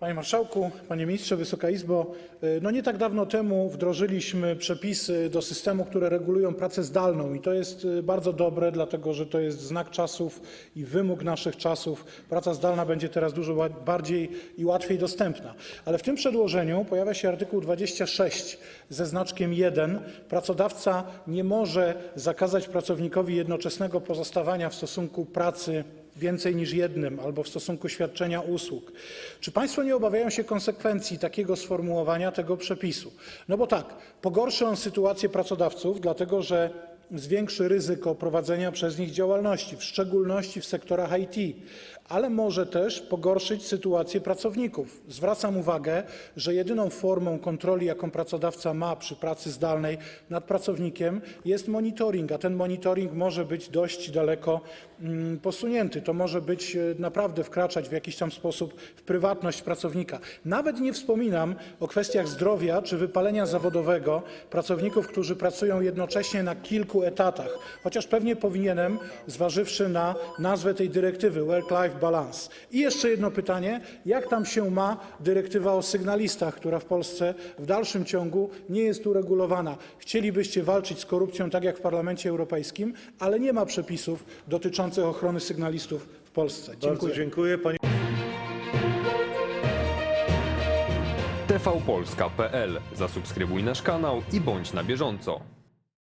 Panie Marszałku, Panie Ministrze, Wysoka Izbo, no nie tak dawno temu wdrożyliśmy przepisy do systemu, które regulują pracę zdalną i to jest y, bardzo dobre, dlatego że to jest znak czasów i wymóg naszych czasów. Praca zdalna będzie teraz dużo bardziej i łatwiej dostępna. Ale w tym przedłożeniu pojawia się artykuł 26 ze znaczkiem 1. Pracodawca nie może zakazać pracownikowi jednoczesnego pozostawania w stosunku pracy więcej niż jednym albo w stosunku świadczenia usług. Czy Państwo nie obawiają się konsekwencji takiego sformułowania tego przepisu? No bo tak, pogorszy on sytuację pracodawców, dlatego że zwiększy ryzyko prowadzenia przez nich działalności, w szczególności w sektorach IT, ale może też pogorszyć sytuację pracowników. Zwracam uwagę, że jedyną formą kontroli, jaką pracodawca ma przy pracy zdalnej nad pracownikiem, jest monitoring, a ten monitoring może być dość daleko mm, posunięty. To może być e, naprawdę wkraczać w jakiś tam sposób w prywatność pracownika. Nawet nie wspominam o kwestiach zdrowia czy wypalenia zawodowego pracowników, którzy pracują jednocześnie na kilku etatach, chociaż pewnie powinienem, zważywszy na nazwę tej dyrektywy Work-Life Balance. I jeszcze jedno pytanie, jak tam się ma dyrektywa o sygnalistach, która w Polsce w dalszym ciągu nie jest uregulowana? Chcielibyście walczyć z korupcją tak jak w Parlamencie Europejskim, ale nie ma przepisów dotyczących ochrony sygnalistów w Polsce. Bardzo Dziękuję. dziękuję. Pani tvpolska.pl. Zasubskrybuj nasz kanał i bądź na bieżąco.